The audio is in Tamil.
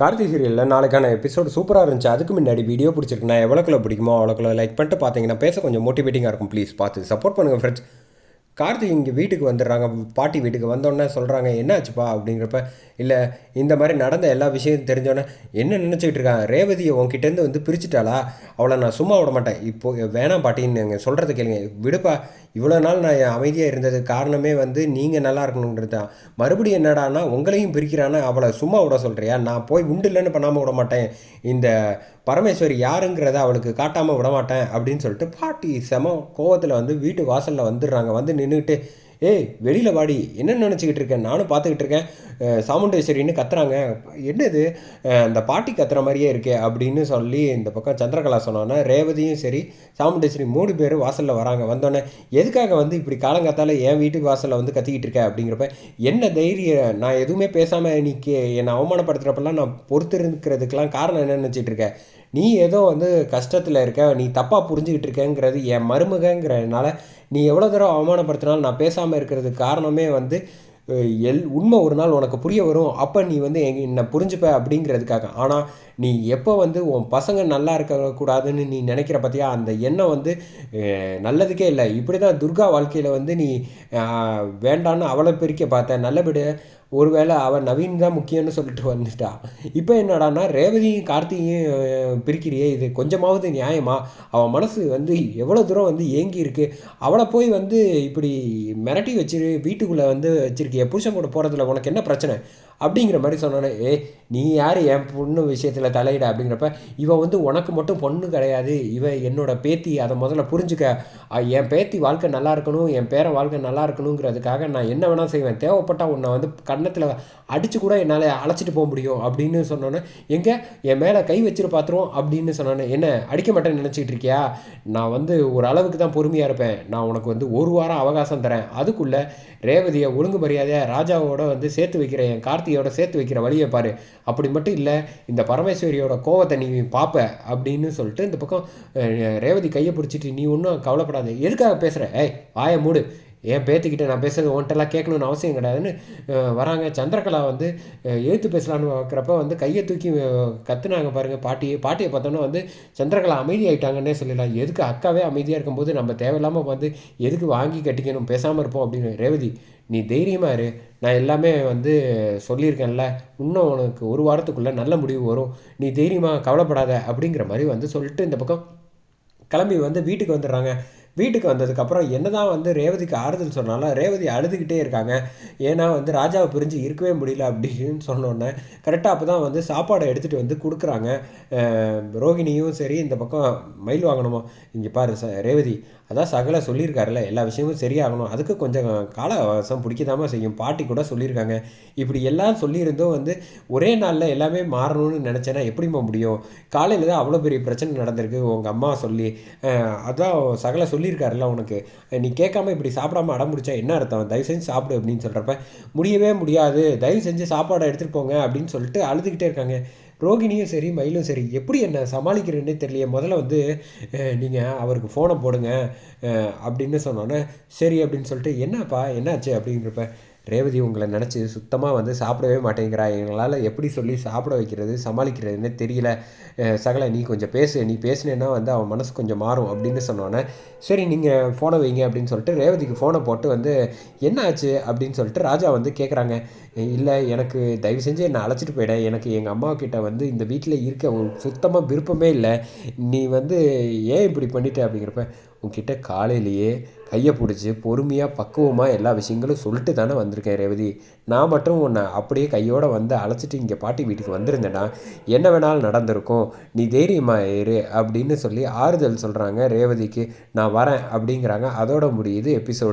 கார்த்தி சீரியலில் நாளைக்கான எபிசோடு சூப்பராக இருந்துச்சு. அதுக்கு முன்னாடி வீடியோ பிடிச்சிருக்கு நான் எவ்வளோக்குள்ள பிடிக்குமோ அவ்வளோக்குள்ள லைக் பண்ணிட்டு பார்த்தீங்கன்னா பேச கொஞ்சம் மோட்டிவேட்டிங்காக இருக்கும். ப்ளீஸ் பார்த்து சப்போர்ட் பண்ணுங்கள் ஃப்ரெண்ட்ஸ் கார்த்திக் இங்கே வீட்டுக்கு வந்துடுறாங்க. பாட்டி வீட்டுக்கு வந்தோடனே சொல்கிறாங்க என்னாச்சுப்பா? அப்படிங்கிறப்ப இல்லை இந்த மாதிரி நடந்த எல்லா விஷயம் தெரிஞ்சோடனே என்ன நினச்சிக்கிட்டு இருக்கான் ரேவதியை உங்ககிட்டேருந்து வந்து பிரிச்சுட்டாளா? அவளை நான் சும்மா விட மாட்டேன். இப்போ வேணாம் பாட்டின்னு நீங்கள் சொல்கிறத கேளுங்க. விடுப்பா இவ்வளோ நாள் நான் அமைதியாக இருந்தது காரணமே வந்து நீங்கள் நல்லா இருக்கணுன்றது தான். மறுபடியும் என்னடானா உங்களையும் பிரிக்கிறான்னா அவளை சும்மா விட சொல்கிறியா நான் போய் உண்டு இல்லைன்னு பண்ணாமல் விட மாட்டேன். இந்த பரமேஸ்வரி யாருங்கிறத அவளுக்கு காட்டாமல் விட மாட்டேன் அப்படின்னு சொல்லிட்டு பாட்டி செம கோவத்தில் வந்து வீட்டு வாசலில் வந்துடுறாங்க. வந்து நின்றுட்டு ஏய் வெளியில் வாடி. என்ன நினச்சிக்கிட்டு இருக்கேன்? நானும் பார்த்துக்கிட்டு இருக்கேன். சாமுண்டேஸ்வரின்னு கத்துறாங்க. என்னது அந்த பாட்டி கத்துற மாதிரியே இருக்கே அப்படின்னு சொல்லி இந்த பக்கம் சந்திரகலா சொன்னோன்னா ரேவதியும் சரி சாமுண்டேஸ்வரி மூணு பேர் வாசலில் வராங்க. வந்தோடனே எதுக்காக வந்து இப்படி காலங்காத்தால் என் வீட்டுக்கு வாசலில் வந்து கத்திக்கிட்டு இருக்க? அப்படிங்கிறப்ப என்ன தைரியம்? நான் எதுவுமே பேசாமல் நீ கே என்னை அவமானப்படுத்துகிறப்பெல்லாம் நான் பொறுத்து இருக்கிறதுக்கெலாம் காரணம் என்ன நினச்சிட்டு இருக்கேன் நீ ஏதோ வந்து கஷ்டத்தில் இருக்க நீ தப்பாக புரிஞ்சுக்கிட்டு இருக்கேங்கிறது என் மருமகங்கிறதுனால நீ எவ்வளோ தூரம் அவமானப்படுத்தினாலும் நான் பேசாமல் இருக்கிறதுக்கு காரணமே வந்து எல் உண்மை ஒரு நாள் உனக்கு புரிய வரும். அப்போ நீ வந்து எங்க என்னை புரிஞ்சுப்ப அப்படிங்கிறதுக்காக. ஆனால் நீ எப்போ வந்து உன் பசங்க நல்லா இருக்கக்கூடாதுன்னு நீ நினைக்கிற பார்த்தியா அந்த எண்ணம் வந்து நல்லதுக்கே இல்லை. இப்படி தான் துர்கா வாழ்க்கையில் வந்து நீ வேண்டான்னு அவளை பிரிக்க பார்த்த. நல்லபடியாக ஒருவேளை அவன் நவீன் தான் முக்கியம்னு சொல்லிட்டு வந்துட்டா. இப்போ என்னடான்னா ரேவதியும் கார்த்திகையும் பிரிக்கிறியே இது கொஞ்சமாவது நியாயமா? அவன் மனசு வந்து எவ்வளோ தூரம் வந்து ஏங்கி இருக்கு? அவளை போய் வந்து இப்படி மிரட்டி வச்சிரு வீட்டுக்குள்ளே வந்து வச்சிருக்கிய புருஷன் கூட போகிறதுல உனக்கு என்ன பிரச்சனை? அப்படிங்கிற மாதிரி சொன்னோன்னே ஏ நீ யார்? என் பொண்ணு விஷயத்தில் தலையிட அப்படிங்கிறப்ப இவன் வந்து உனக்கு மட்டும் பொண்ணு கிடையாது. இவ என்னோட பேத்தி. அதை முதல்ல புரிஞ்சுக்க. என் பேத்தி வாழ்க்கை நல்லா இருக்கணும். என் பேரன் வாழ்க்கை நல்லா இருக்கணுங்கிறதுக்காக நான் என்ன வேணால் செய்வேன். தேவைப்பட்டால் உன்னை வந்து கன்னத்தில் அடித்து கூட என்னால் அழைச்சிட்டு போக முடியும் அப்படின்னு சொன்னோன்னே எங்கே? என் மேலே கை வச்சிரு பாத்திரம் அப்படின்னு சொன்னோன்னே என்ன? அடிக்க மாட்டேன்னு நினச்சிக்கிட்டு இருக்கியா? நான் வந்து ஒரு அளவுக்கு தான் பொறுமையாக இருப்பேன். நான் உனக்கு வந்து ஒரு வாரம் அவகாசம் தரேன். அதுக்குள்ளே ரேவதியை ஒழுங்கு மரியாதையாக ராஜாவோட வந்து சேர்த்து வைக்கிறேன். என் கார்த்தியோட சேர்த்து வைக்கிற வழியை பாரு. அப்படி மட்டும் இல்லை இந்த பரமேஸ்வரியோட கோவத்தை நீ பார்ப்ப அப்படின்னு சொல்லிட்டு இந்த பக்கம் ரேவதி கையை பிடிச்சிட்டு நீ ஒன்றும் கவலைப்படாத. எதுக்காக பேசுகிற ஏய் வாயை மூடு. என் பேத்திக்கிட்ட நான் பேசுறது உன்ட்டெல்லாம் கேட்கணும்னு அவசியம் கிடையாதுன்னு வராங்க. சந்திரகலா வந்து எழுத்து பேசலான்னு பார்க்குறப்ப வந்து கையை தூக்கி கத்துனாங்க பாருங்கள் பாட்டியை பாட்டியை பார்த்தோன்னா வந்து சந்திரகலா அமைதியாயிட்டாங்கன்னே சொல்லிடலாம். சொல்லலாம் எதுக்கு அக்காவே அமைதியாக இருக்கும்போது நம்ம தேவையில்லாமல் வந்து எதுக்கு வாங்கி கட்டிக்கணும் பேசாமல் இருப்போம் அப்படின்னு. ரேவதி நீ தைரியமாக இரு. நான் எல்லாமே வந்து சொல்லியிருக்கேன்ல. இன்னும் உனக்கு ஒரு வாரத்துக்குள்ளே நல்ல முடிவு வரும். நீ தைரியமாக கவலைப்படாத அப்படிங்கிற மாதிரி வந்து சொல்லிட்டு இந்த பக்கம் கிளம்பி வந்து வீட்டுக்கு வந்துடுறாங்க. வீட்டுக்கு வந்ததுக்கப்புறம் என்னதான் வந்து ரேவதிக்கு ஆறுதல் சொன்னாலும் ரேவதி அழுதுகிட்டே இருக்காங்க. ஏன்னா வந்து ராஜாவை பிரிஞ்சு இருக்கவே முடியல அப்படின்னு சொன்னோன்னே கரெக்டாக அப்போ தான் வந்து சாப்பாடை எடுத்துகிட்டு வந்து கொடுக்குறாங்க. ரோகிணியும் சரி இந்த பக்கம் மயில் வாங்கணுமோ? இங்கே பாரு ச ரேவதி அதான் சகல சொல்லியிருக்காருல்ல எல்லா விஷயமும் சரியாகணும். அதுக்கு கொஞ்சம் கால பிடிக்கதாமல் செய்யும். பாட்டி கூட சொல்லியிருக்காங்க. இப்படி எல்லாம் சொல்லியிருந்தும் வந்து ஒரே நாளில் எல்லாமே மாறணும்னு நினச்சேன்னா எப்படிம்மா முடியும்? காலையில் தான் அவ்வளோ பெரிய பிரச்சனை நடந்திருக்கு உங்கள் அம்மா சொல்லி. அதான் சகல சொல்லியிருக்காருல்ல உனக்கு. நீ கேட்காம இப்படி சாப்பிடாம அடம்புடிச்சா என்ன அர்த்தம்? தயவு செஞ்சு சாப்பிடு அப்படின்னு சொல்கிறப்ப முடியவே முடியாது. தயவு செஞ்சு சாப்பாடை எடுத்துகிட்டு போங்க அப்படின்னு சொல்லிட்டு அழுதுகிட்டே இருக்காங்க. ரோகிணியும் சரி மயிலும் சரி எப்படி என்ன சமாளிக்கிறேன்னே தெரியல முதல்ல வந்து நீங்கள் அவருக்கு ஃபோனை போடுங்க அப்படின்னு சொன்னோன்னே சரி அப்படின்னு சொல்லிட்டு என்னப்பா என்னாச்சு? அப்படிங்கிறப்ப ரேவதி உங்களை நினச்சி சுத்தமாக வந்து சாப்பிடவே மாட்டேங்கிறா. எங்களால் எப்படி சொல்லி சாப்பிட வைக்கிறது சமாளிக்கிறதுன்னு தெரியல. சகல நீ கொஞ்சம் பேசு நீ பேசுனேன்னா வந்து அவன் மனசு கொஞ்சம் மாறும் அப்படின்னு சொன்னோன்னே சரி நீங்கள் ஃபோனை வைங்க அப்படின்னு சொல்லிட்டு ரேவதிக்கு ஃபோனை போட்டு வந்து என்ன ஆச்சு? அப்படின்னு சொல்லிட்டு ராஜா வந்து கேட்குறாங்க இல்லை எனக்கு தயவு செஞ்சு என்னை அழைச்சிட்டு போயிட. எனக்கு எங்கள் அம்மா கிட்ட வந்து இந்த வீட்டில் இருக்க சுத்தமாக விருப்பமே இல்லை. நீ வந்து ஏன் இப்படி பண்ணிட்ட? அப்படிங்கிறப்ப உங்ககிட்ட காலையிலேயே கையை பிடிச்சி பொறுமையாக பக்குவமாக எல்லா விஷயங்களும் சொல்லிட்டு தானே வந்திருக்கேன் ரேவதி. நான் மட்டும் உன்னை அப்படியே கையோடு வந்து அழைச்சிட்டு இங்கே பாட்டி வீட்டுக்கு வந்திருந்தேன்னா என்ன வேணாலும் நடந்திருக்கும். நீ தைரியமா இரு அப்படின்னு சொல்லி ஆறுதல் சொல்கிறாங்க ரேவதிக்கு. நான் வரேன் அப்படிங்கிறாங்க. அதோட முடியுது எபிசோடு.